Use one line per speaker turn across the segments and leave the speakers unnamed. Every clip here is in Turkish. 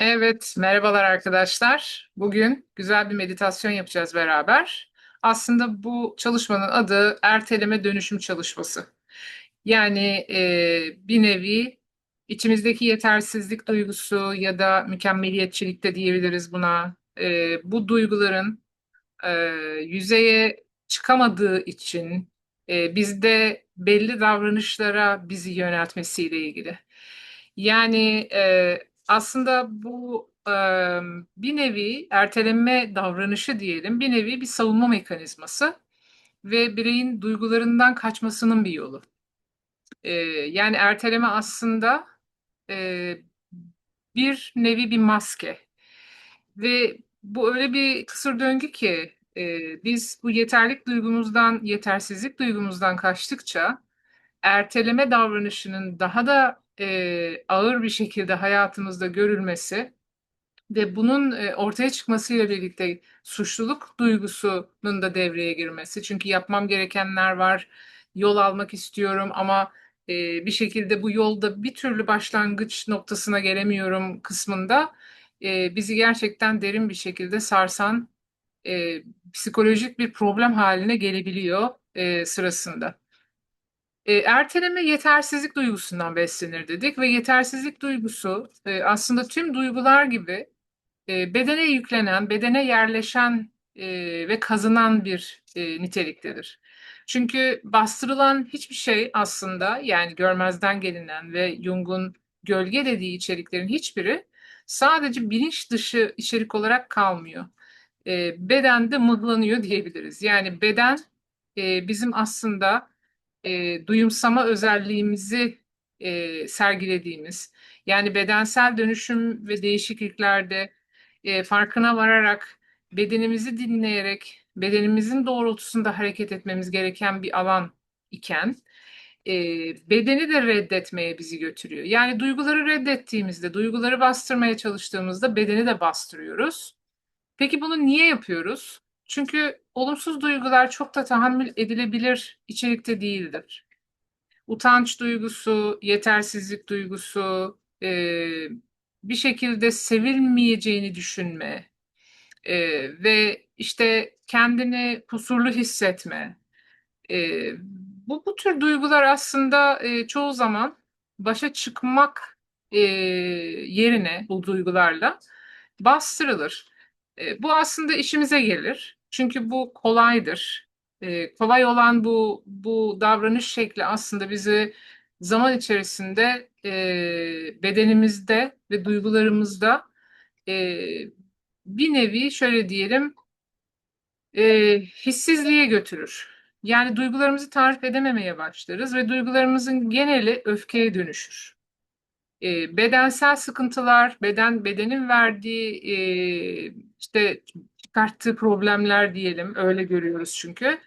Evet, merhabalar arkadaşlar. Bugün güzel bir meditasyon yapacağız beraber. Aslında bu çalışmanın adı erteleme dönüşüm çalışması. Yani e, bir nevi içimizdeki yetersizlik duygusu ya da mükemmeliyetçilik de diyebiliriz buna. E, bu duyguların e, yüzeye çıkamadığı için e, bizde belli davranışlara bizi yöneltmesiyle ilgili. Yani e, aslında bu e, bir nevi erteleme davranışı diyelim, bir nevi bir savunma mekanizması ve bireyin duygularından kaçmasının bir yolu. E, yani erteleme aslında e, bir nevi bir maske ve bu öyle bir kısır döngü ki e, biz bu yeterlik duygumuzdan, yetersizlik duygumuzdan kaçtıkça erteleme davranışının daha da e, ağır bir şekilde hayatımızda görülmesi ve bunun e, ortaya çıkmasıyla birlikte suçluluk duygusunun da devreye girmesi. Çünkü yapmam gerekenler var, yol almak istiyorum ama e, bir şekilde bu yolda bir türlü başlangıç noktasına gelemiyorum kısmında e, bizi gerçekten derin bir şekilde sarsan e, psikolojik bir problem haline gelebiliyor e, sırasında. E, erteleme yetersizlik duygusundan beslenir dedik ve yetersizlik duygusu e, aslında tüm duygular gibi e, bedene yüklenen, bedene yerleşen e, ve kazınan bir e, niteliktedir. Çünkü bastırılan hiçbir şey aslında yani görmezden gelinen ve Jung'un gölge dediği içeriklerin hiçbiri sadece bilinç dışı içerik olarak kalmıyor. E, bedende mıhlanıyor diyebiliriz. Yani beden e, bizim aslında e, duyumsama özelliğimizi e, sergilediğimiz, yani bedensel dönüşüm ve değişikliklerde e, farkına vararak, bedenimizi dinleyerek, bedenimizin doğrultusunda hareket etmemiz gereken bir alan iken, e, bedeni de reddetmeye bizi götürüyor. Yani duyguları reddettiğimizde, duyguları bastırmaya çalıştığımızda bedeni de bastırıyoruz. Peki bunu niye yapıyoruz? Çünkü olumsuz duygular çok da tahammül edilebilir içerikte değildir. Utanç duygusu, yetersizlik duygusu, e, bir şekilde sevilmeyeceğini düşünme e, ve işte kendini kusurlu hissetme. E, bu, bu tür duygular aslında e, çoğu zaman başa çıkmak e, yerine bu duygularla bastırılır. E, bu aslında işimize gelir. Çünkü bu kolaydır. E, kolay olan bu bu davranış şekli aslında bizi zaman içerisinde e, bedenimizde ve duygularımızda e, bir nevi şöyle diyelim e, hissizliğe götürür. Yani duygularımızı tarif edememeye başlarız ve duygularımızın geneli öfkeye dönüşür. E, bedensel sıkıntılar, beden bedenin verdiği e, işte çıkarttığı problemler diyelim, öyle görüyoruz çünkü.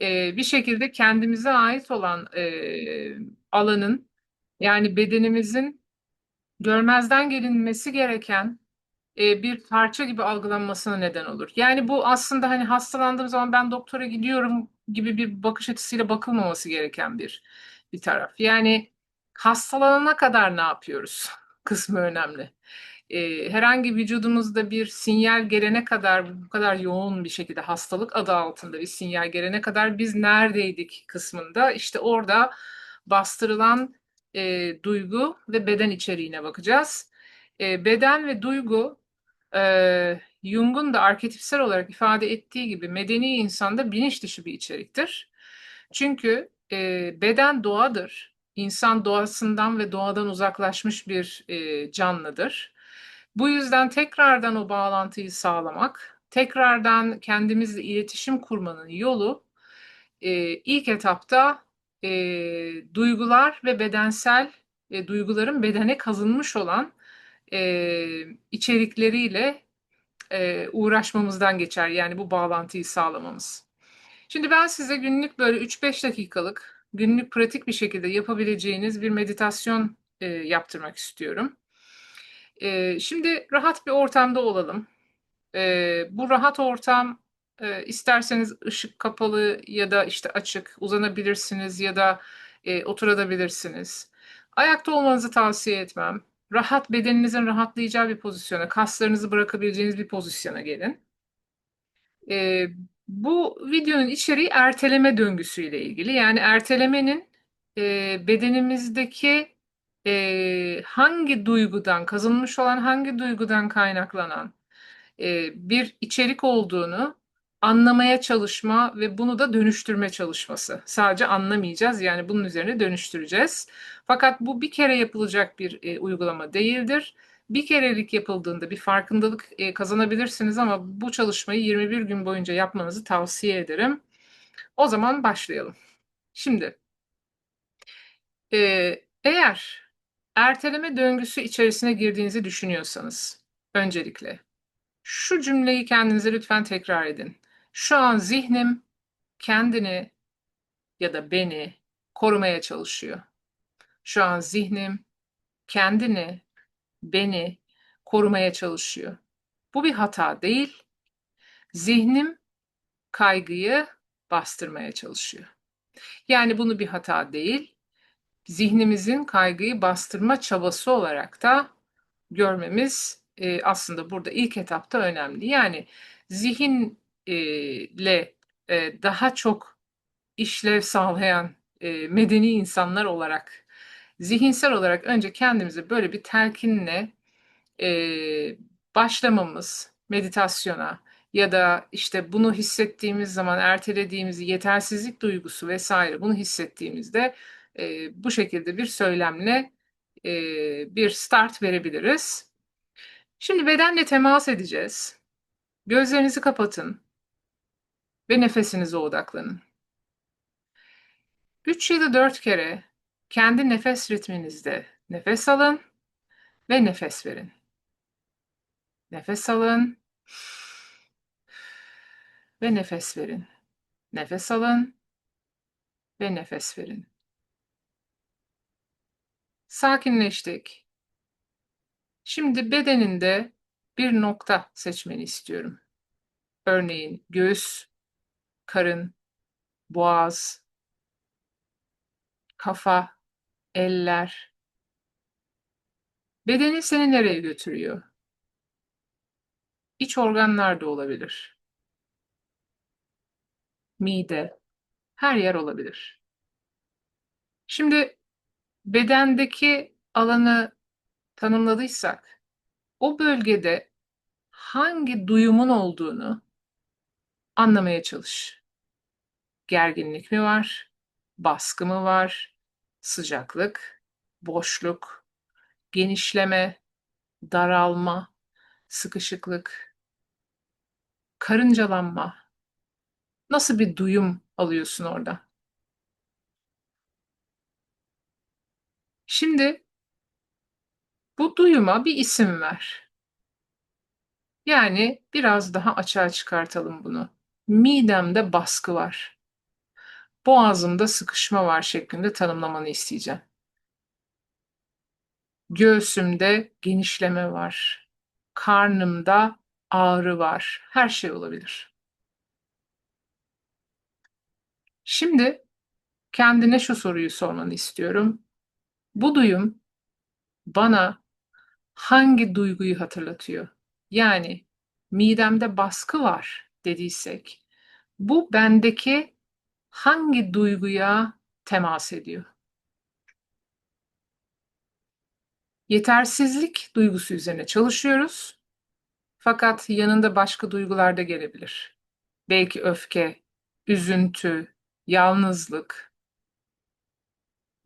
E, bir şekilde kendimize ait olan e, alanın, yani bedenimizin görmezden gelinmesi gereken e, bir parça gibi algılanmasına neden olur. Yani bu aslında hani hastalandığım zaman ben doktora gidiyorum gibi bir bakış açısıyla bakılmaması gereken bir bir taraf. Yani hastalanana kadar ne yapıyoruz kısmı önemli. E, herhangi vücudumuzda bir sinyal gelene kadar bu kadar yoğun bir şekilde hastalık adı altında bir sinyal gelene kadar biz neredeydik kısmında işte orada bastırılan e, duygu ve beden içeriğine bakacağız. E, beden ve duygu e, Jung'un da arketipsel olarak ifade ettiği gibi medeni insanda bilinç dışı bir içeriktir. Çünkü e, beden doğadır. İnsan doğasından ve doğadan uzaklaşmış bir e, canlıdır. Bu yüzden tekrardan o bağlantıyı sağlamak, tekrardan kendimizle iletişim kurmanın yolu e, ilk etapta e, duygular ve bedensel e, duyguların bedene kazınmış olan e, içerikleriyle e, uğraşmamızdan geçer. Yani bu bağlantıyı sağlamamız. Şimdi ben size günlük böyle 3-5 dakikalık günlük pratik bir şekilde yapabileceğiniz bir meditasyon e, yaptırmak istiyorum. E, şimdi rahat bir ortamda olalım. E, bu rahat ortam e, isterseniz ışık kapalı ya da işte açık uzanabilirsiniz ya da e, oturabilirsiniz. Ayakta olmanızı tavsiye etmem. rahat bedeninizin rahatlayacağı bir pozisyona, kaslarınızı bırakabileceğiniz bir pozisyona gelin. Ee, bu videonun içeriği erteleme döngüsüyle ilgili. Yani ertelemenin e, bedenimizdeki e, hangi duygudan, kazanılmış olan hangi duygudan kaynaklanan e, bir içerik olduğunu anlamaya çalışma ve bunu da dönüştürme çalışması. Sadece anlamayacağız yani bunun üzerine dönüştüreceğiz. Fakat bu bir kere yapılacak bir e, uygulama değildir. Bir kerelik yapıldığında bir farkındalık e, kazanabilirsiniz ama bu çalışmayı 21 gün boyunca yapmanızı tavsiye ederim. O zaman başlayalım. Şimdi e, eğer erteleme döngüsü içerisine girdiğinizi düşünüyorsanız öncelikle şu cümleyi kendinize lütfen tekrar edin. Şu an zihnim kendini ya da beni korumaya çalışıyor. Şu an zihnim kendini, beni korumaya çalışıyor. Bu bir hata değil. Zihnim kaygıyı bastırmaya çalışıyor. Yani bunu bir hata değil, zihnimizin kaygıyı bastırma çabası olarak da görmemiz e, aslında burada ilk etapta önemli. Yani zihinle e, daha çok işlev sağlayan e, medeni insanlar olarak zihinsel olarak önce kendimizi böyle bir telkinle e, başlamamız meditasyona ya da işte bunu hissettiğimiz zaman ertelediğimiz yetersizlik duygusu vesaire bunu hissettiğimizde e, bu şekilde bir söylemle e, bir start verebiliriz. Şimdi bedenle temas edeceğiz. Gözlerinizi kapatın ve nefesinize odaklanın. 3 ya da 4 kere kendi nefes ritminizde nefes alın ve nefes verin. Nefes alın ve nefes verin. Nefes alın ve nefes verin. Sakinleştik. Şimdi bedeninde bir nokta seçmeni istiyorum. Örneğin göğüs, karın, boğaz, kafa, eller. Bedeni seni nereye götürüyor? İç organlar da olabilir. Mide, her yer olabilir. Şimdi bedendeki alanı tanımladıysak, o bölgede hangi duyumun olduğunu anlamaya çalış. Gerginlik mi var? Baskı mı var? Sıcaklık, boşluk, genişleme, daralma, sıkışıklık, karıncalanma. Nasıl bir duyum alıyorsun orada? Şimdi bu duyuma bir isim ver. Yani biraz daha açığa çıkartalım bunu. Midemde baskı var. Boğazımda sıkışma var şeklinde tanımlamanı isteyeceğim. Göğsümde genişleme var. Karnımda ağrı var. Her şey olabilir. Şimdi kendine şu soruyu sormanı istiyorum. Bu duyum bana hangi duyguyu hatırlatıyor? Yani midemde baskı var dediysek bu bendeki hangi duyguya temas ediyor? Yetersizlik duygusu üzerine çalışıyoruz. Fakat yanında başka duygular da gelebilir. Belki öfke, üzüntü, yalnızlık.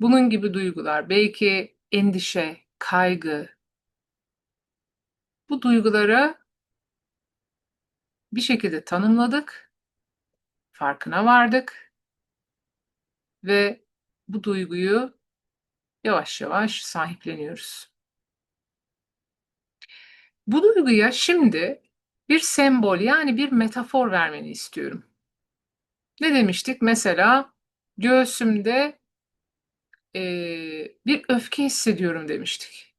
Bunun gibi duygular, belki endişe, kaygı. Bu duyguları bir şekilde tanımladık, farkına vardık ve bu duyguyu yavaş yavaş sahipleniyoruz. Bu duyguya şimdi bir sembol yani bir metafor vermeni istiyorum. Ne demiştik? Mesela göğsümde e, bir öfke hissediyorum demiştik.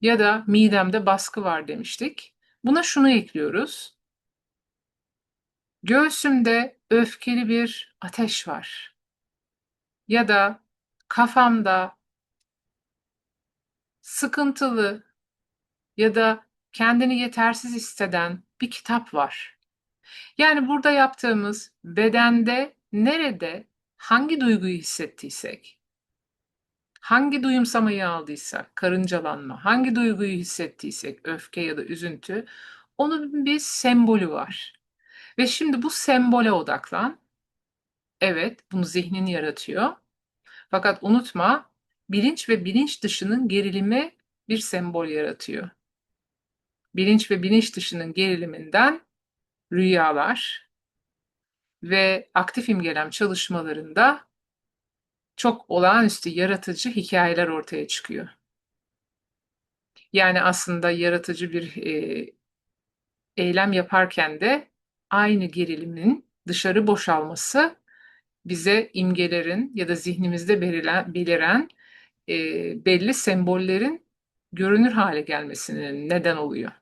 Ya da midemde baskı var demiştik. Buna şunu ekliyoruz. Göğsümde öfkeli bir ateş var. Ya da kafamda sıkıntılı, ya da kendini yetersiz hisseden bir kitap var. Yani burada yaptığımız bedende nerede hangi duyguyu hissettiysek, hangi duyumsamayı aldıysak, karıncalanma, hangi duyguyu hissettiysek, öfke ya da üzüntü, onun bir sembolü var. Ve şimdi bu sembole odaklan. Evet, bunu zihnin yaratıyor. Fakat unutma, bilinç ve bilinç dışının gerilimi bir sembol yaratıyor. Bilinç ve bilinç dışının geriliminden rüyalar ve aktif imgelem çalışmalarında çok olağanüstü yaratıcı hikayeler ortaya çıkıyor. Yani aslında yaratıcı bir e, eylem yaparken de aynı gerilimin dışarı boşalması bize imgelerin ya da zihnimizde beliren, beliren e, belli sembollerin görünür hale gelmesine neden oluyor.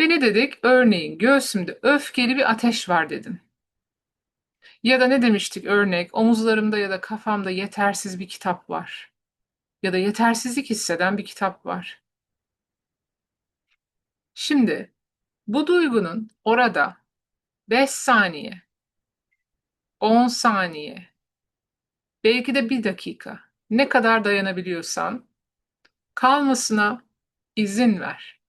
Ve ne dedik? Örneğin göğsümde öfkeli bir ateş var dedin. Ya da ne demiştik örnek? Omuzlarımda ya da kafamda yetersiz bir kitap var. Ya da yetersizlik hisseden bir kitap var. Şimdi bu duygunun orada 5 saniye, 10 saniye, belki de bir dakika ne kadar dayanabiliyorsan kalmasına izin ver.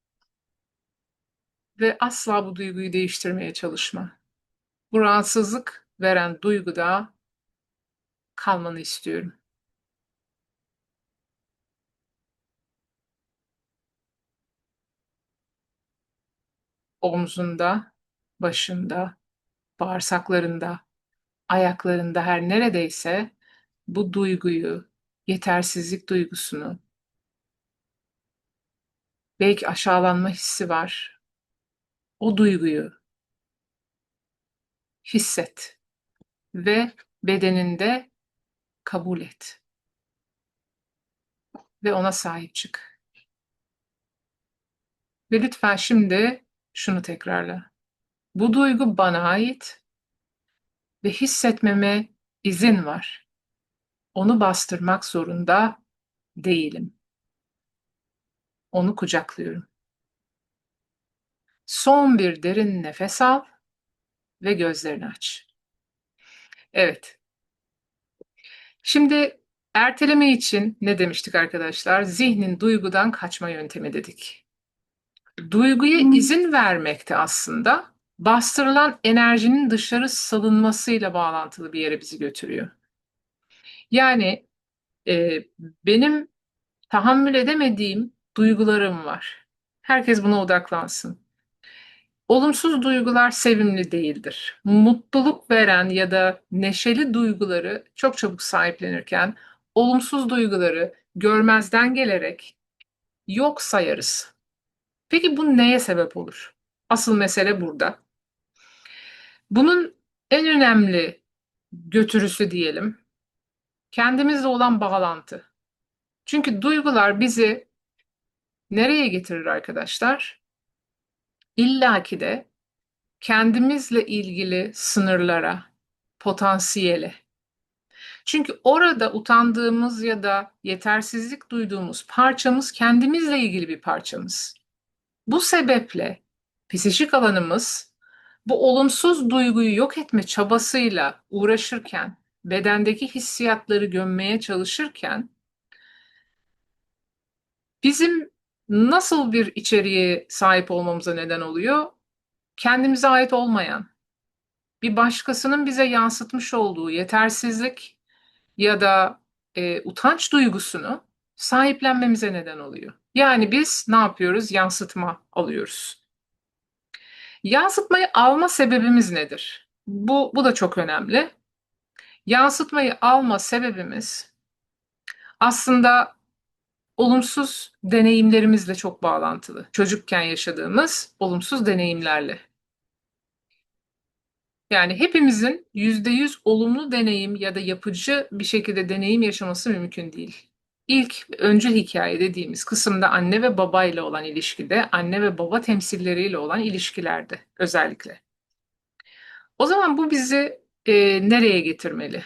Ve asla bu duyguyu değiştirmeye çalışma. Bu rahatsızlık veren duyguda kalmanı istiyorum. Omzunda, başında, bağırsaklarında, ayaklarında her neredeyse bu duyguyu, yetersizlik duygusunu, belki aşağılanma hissi var. O duyguyu hisset ve bedeninde kabul et. Ve ona sahip çık. Ve lütfen şimdi şunu tekrarla. Bu duygu bana ait ve hissetmeme izin var. Onu bastırmak zorunda değilim. Onu kucaklıyorum. Son bir derin nefes al ve gözlerini aç. Evet. Şimdi erteleme için ne demiştik arkadaşlar? Zihnin duygudan kaçma yöntemi dedik. Duyguya izin vermekte aslında bastırılan enerjinin dışarı salınmasıyla bağlantılı bir yere bizi götürüyor. Yani e, benim tahammül edemediğim duygularım var. Herkes buna odaklansın. Olumsuz duygular sevimli değildir. Mutluluk veren ya da neşeli duyguları çok çabuk sahiplenirken olumsuz duyguları görmezden gelerek yok sayarız. Peki bu neye sebep olur? Asıl mesele burada. Bunun en önemli götürüsü diyelim kendimizle olan bağlantı. Çünkü duygular bizi nereye getirir arkadaşlar? İlla ki de kendimizle ilgili sınırlara, potansiyele. Çünkü orada utandığımız ya da yetersizlik duyduğumuz parçamız kendimizle ilgili bir parçamız. Bu sebeple psikik alanımız bu olumsuz duyguyu yok etme çabasıyla uğraşırken, bedendeki hissiyatları gömmeye çalışırken bizim nasıl bir içeriğe sahip olmamıza neden oluyor? Kendimize ait olmayan, bir başkasının bize yansıtmış olduğu yetersizlik ya da e, utanç duygusunu sahiplenmemize neden oluyor. Yani biz ne yapıyoruz? Yansıtma alıyoruz. Yansıtmayı alma sebebimiz nedir? Bu, bu da çok önemli. Yansıtmayı alma sebebimiz aslında olumsuz deneyimlerimizle çok bağlantılı. Çocukken yaşadığımız olumsuz deneyimlerle. Yani hepimizin yüzde yüz olumlu deneyim ya da yapıcı bir şekilde deneyim yaşaması mümkün değil. İlk öncül hikaye dediğimiz kısımda anne ve baba ile olan ilişkide, anne ve baba temsilleriyle olan ilişkilerde özellikle. O zaman bu bizi e, nereye getirmeli?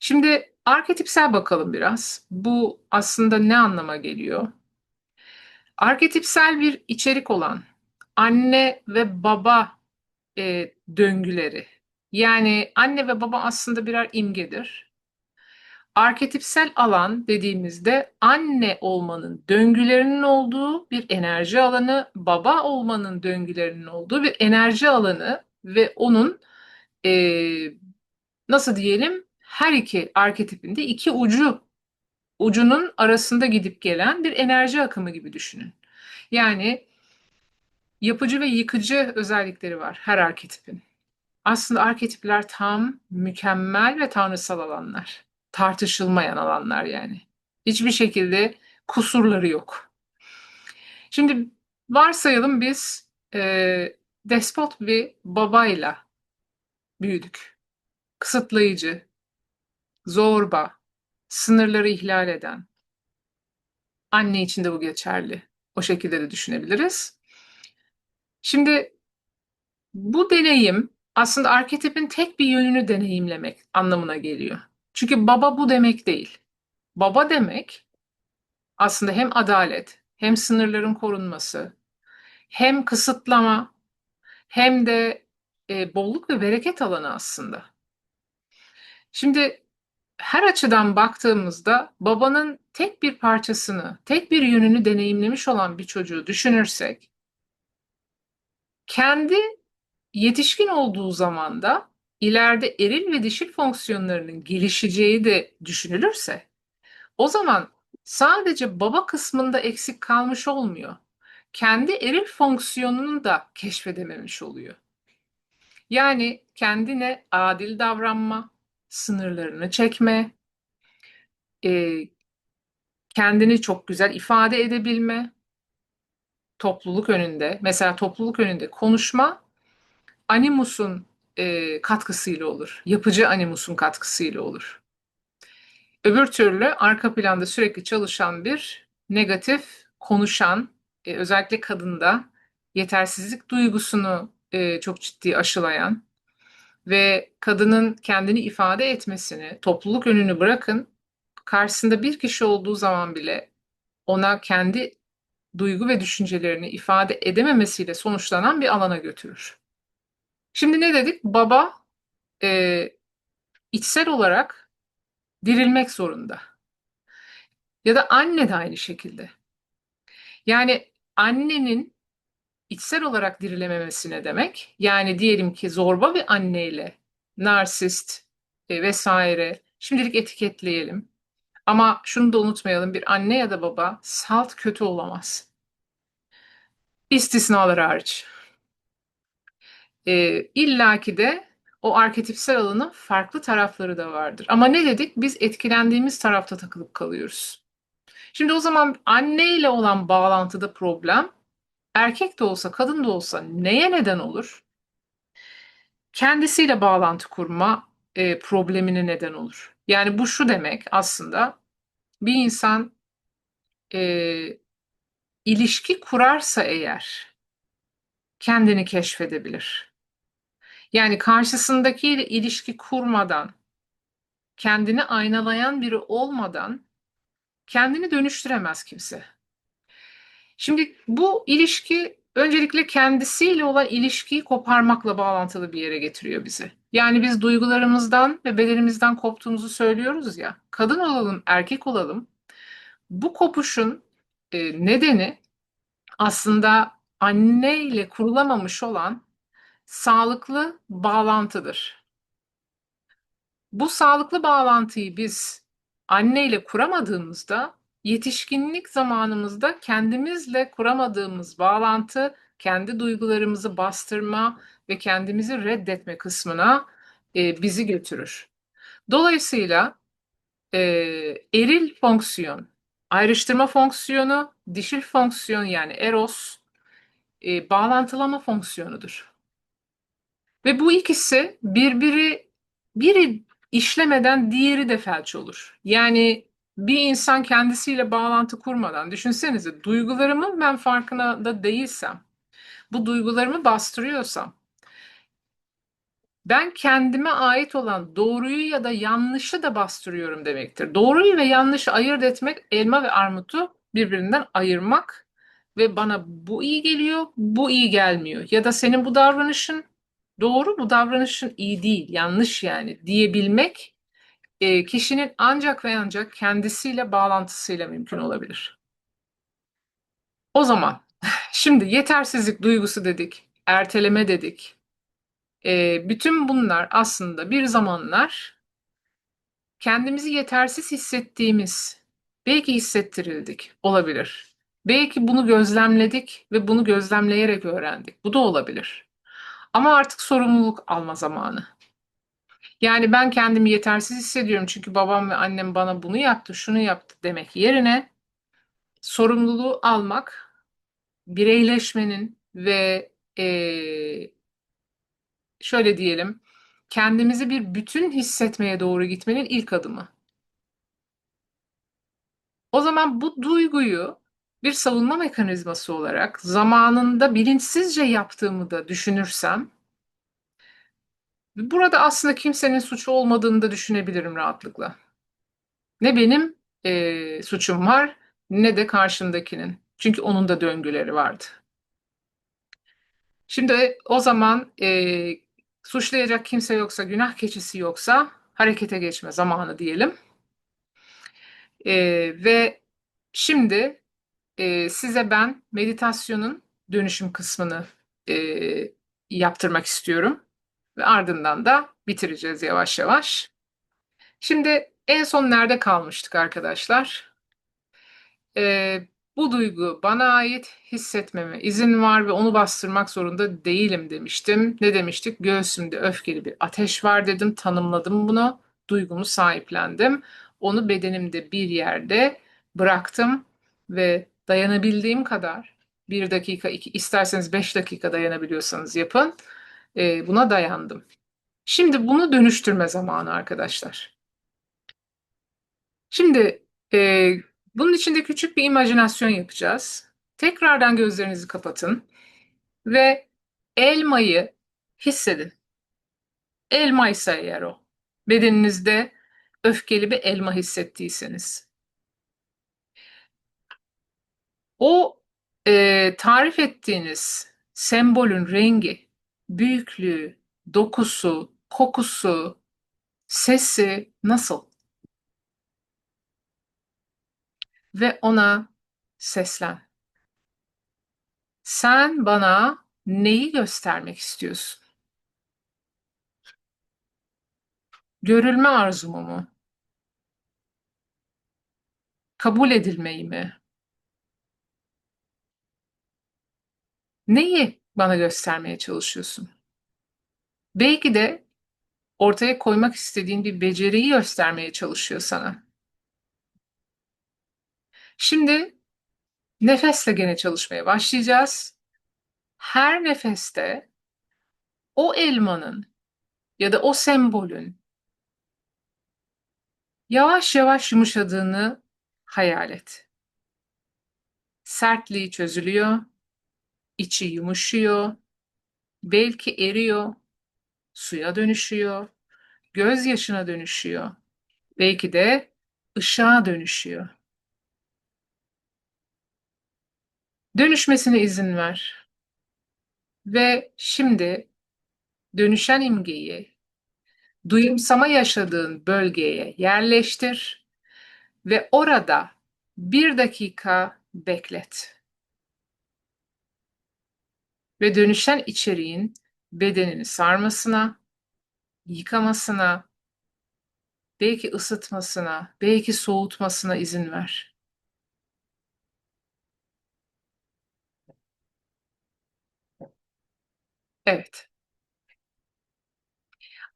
Şimdi arketipsel bakalım biraz. Bu aslında ne anlama geliyor? Arketipsel bir içerik olan anne ve baba e, döngüleri. Yani anne ve baba aslında birer imgedir. Arketipsel alan dediğimizde anne olmanın döngülerinin olduğu bir enerji alanı, baba olmanın döngülerinin olduğu bir enerji alanı ve onun e, nasıl diyelim her iki arketipinde iki ucu ucunun arasında gidip gelen bir enerji akımı gibi düşünün. Yani yapıcı ve yıkıcı özellikleri var her arketipin. Aslında arketipler tam mükemmel ve tanrısal alanlar. Tartışılmayan alanlar yani. Hiçbir şekilde kusurları yok. Şimdi varsayalım biz e, despot bir babayla büyüdük. Kısıtlayıcı, zorba, sınırları ihlal eden. Anne için de bu geçerli. O şekilde de düşünebiliriz. Şimdi bu deneyim aslında arketipin tek bir yönünü deneyimlemek anlamına geliyor. Çünkü baba bu demek değil. Baba demek aslında hem adalet, hem sınırların korunması, hem kısıtlama, hem de e, bolluk ve bereket alanı aslında. Şimdi her açıdan baktığımızda babanın tek bir parçasını, tek bir yönünü deneyimlemiş olan bir çocuğu düşünürsek, kendi yetişkin olduğu zaman da ileride eril ve dişil fonksiyonlarının gelişeceği de düşünülürse, o zaman sadece baba kısmında eksik kalmış olmuyor. Kendi eril fonksiyonunu da keşfedememiş oluyor. Yani kendine adil davranma, sınırlarını çekme, e, kendini çok güzel ifade edebilme, topluluk önünde, mesela topluluk önünde konuşma, animusun e, katkısıyla olur, yapıcı animusun katkısıyla olur. Öbür türlü arka planda sürekli çalışan bir negatif konuşan, e, özellikle kadında yetersizlik duygusunu e, çok ciddi aşılayan ve kadının kendini ifade etmesini, topluluk önünü bırakın, karşısında bir kişi olduğu zaman bile ona kendi duygu ve düşüncelerini ifade edememesiyle sonuçlanan bir alana götürür. Şimdi ne dedik? Baba e, içsel olarak dirilmek zorunda. Ya da anne de aynı şekilde. Yani annenin içsel olarak dirilememesi ne demek? Yani diyelim ki zorba bir anneyle narsist e, vesaire şimdilik etiketleyelim. Ama şunu da unutmayalım bir anne ya da baba salt kötü olamaz. İstisnalar hariç. E, İlla de o arketipsel alanın farklı tarafları da vardır. Ama ne dedik? Biz etkilendiğimiz tarafta takılıp kalıyoruz. Şimdi o zaman anneyle olan bağlantıda problem erkek de olsa kadın da olsa neye neden olur? Kendisiyle bağlantı kurma e, problemine neden olur. Yani bu şu demek aslında bir insan e, ilişki kurarsa eğer kendini keşfedebilir. Yani karşısındakiyle ilişki kurmadan, kendini aynalayan biri olmadan kendini dönüştüremez kimse. Şimdi bu ilişki öncelikle kendisiyle olan ilişkiyi koparmakla bağlantılı bir yere getiriyor bizi. Yani biz duygularımızdan ve bedenimizden koptuğumuzu söylüyoruz ya. Kadın olalım, erkek olalım. Bu kopuşun e, nedeni aslında anne ile kurulamamış olan sağlıklı bağlantıdır. Bu sağlıklı bağlantıyı biz anne ile kuramadığımızda yetişkinlik zamanımızda kendimizle kuramadığımız bağlantı, kendi duygularımızı bastırma ve kendimizi reddetme kısmına e, bizi götürür. Dolayısıyla e, eril fonksiyon, ayrıştırma fonksiyonu, dişil fonksiyon yani eros, e, bağlantılama fonksiyonudur. Ve bu ikisi birbiri biri işlemeden diğeri de felç olur. Yani bir insan kendisiyle bağlantı kurmadan düşünsenize duygularımın ben farkına da değilsem, bu duygularımı bastırıyorsam, ben kendime ait olan doğruyu ya da yanlışı da bastırıyorum demektir. Doğruyu ve yanlışı ayırt etmek elma ve armutu birbirinden ayırmak ve bana bu iyi geliyor, bu iyi gelmiyor. Ya da senin bu davranışın doğru, bu davranışın iyi değil, yanlış yani diyebilmek e, kişinin ancak ve ancak kendisiyle bağlantısıyla mümkün olabilir. O zaman şimdi yetersizlik duygusu dedik, erteleme dedik. E, bütün bunlar aslında bir zamanlar kendimizi yetersiz hissettiğimiz, belki hissettirildik olabilir. Belki bunu gözlemledik ve bunu gözlemleyerek öğrendik. Bu da olabilir. Ama artık sorumluluk alma zamanı. Yani ben kendimi yetersiz hissediyorum çünkü babam ve annem bana bunu yaptı, şunu yaptı demek yerine sorumluluğu almak, bireyleşmenin ve eee, şöyle diyelim, kendimizi bir bütün hissetmeye doğru gitmenin ilk adımı. O zaman bu duyguyu bir savunma mekanizması olarak zamanında bilinçsizce yaptığımı da düşünürsem, burada aslında kimsenin suçu olmadığını da düşünebilirim rahatlıkla. Ne benim eee, suçum var ne de karşımdakinin. Çünkü onun da döngüleri vardı. Şimdi o zaman eee, suçlayacak kimse yoksa, günah keçisi yoksa harekete geçme zamanı diyelim. Eee, ve şimdi eee, size ben meditasyonun dönüşüm kısmını eee, yaptırmak istiyorum. Ve ardından da bitireceğiz yavaş yavaş. Şimdi en son nerede kalmıştık arkadaşlar? Ee, bu duygu bana ait hissetmeme izin var ve onu bastırmak zorunda değilim demiştim. Ne demiştik? Göğsümde öfkeli bir ateş var dedim. Tanımladım bunu. Duygumu sahiplendim. Onu bedenimde bir yerde bıraktım ve dayanabildiğim kadar bir dakika, iki, isterseniz beş dakika dayanabiliyorsanız yapın. Ee, buna dayandım. Şimdi bunu dönüştürme zamanı arkadaşlar. Şimdi e, bunun için de küçük bir imajinasyon yapacağız. Tekrardan gözlerinizi kapatın ve elmayı hissedin. Elma ise eğer o. Bedeninizde öfkeli bir elma hissettiyseniz. O e, tarif ettiğiniz sembolün rengi, büyüklüğü, dokusu, kokusu, sesi nasıl? Ve ona seslen. Sen bana neyi göstermek istiyorsun? Görülme arzumu mu? Kabul edilmeyi mi? Neyi bana göstermeye çalışıyorsun? Belki de ortaya koymak istediğin bir beceriyi göstermeye çalışıyor sana. Şimdi nefesle gene çalışmaya başlayacağız. Her nefeste o elmanın ya da o sembolün yavaş yavaş yumuşadığını hayal et. Sertliği çözülüyor, içi yumuşuyor, belki eriyor, suya dönüşüyor, gözyaşına dönüşüyor, belki de ışığa dönüşüyor. Dönüşmesine izin ver. Ve şimdi dönüşen imgeyi duyumsama yaşadığın bölgeye yerleştir ve orada bir dakika beklet. Ve dönüşen içeriğin bedenini sarmasına, yıkamasına, belki ısıtmasına, belki soğutmasına izin ver. Evet.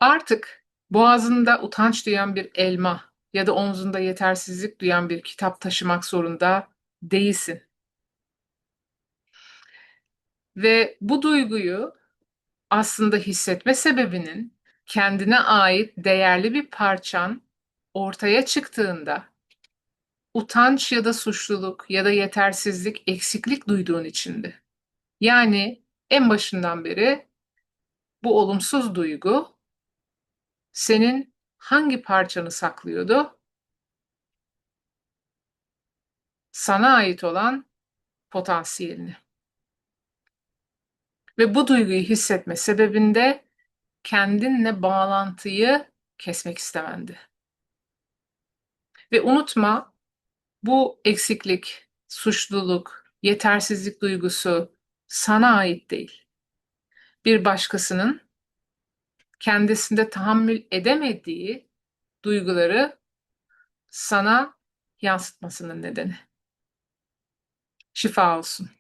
Artık boğazında utanç duyan bir elma ya da omzunda yetersizlik duyan bir kitap taşımak zorunda değilsin. Ve bu duyguyu aslında hissetme sebebinin kendine ait değerli bir parçan ortaya çıktığında utanç ya da suçluluk ya da yetersizlik, eksiklik duyduğun içindi. Yani en başından beri bu olumsuz duygu senin hangi parçanı saklıyordu? Sana ait olan potansiyelini. Ve bu duyguyu hissetme sebebinde kendinle bağlantıyı kesmek istemendi. Ve unutma bu eksiklik, suçluluk, yetersizlik duygusu sana ait değil. Bir başkasının kendisinde tahammül edemediği duyguları sana yansıtmasının nedeni. Şifa olsun.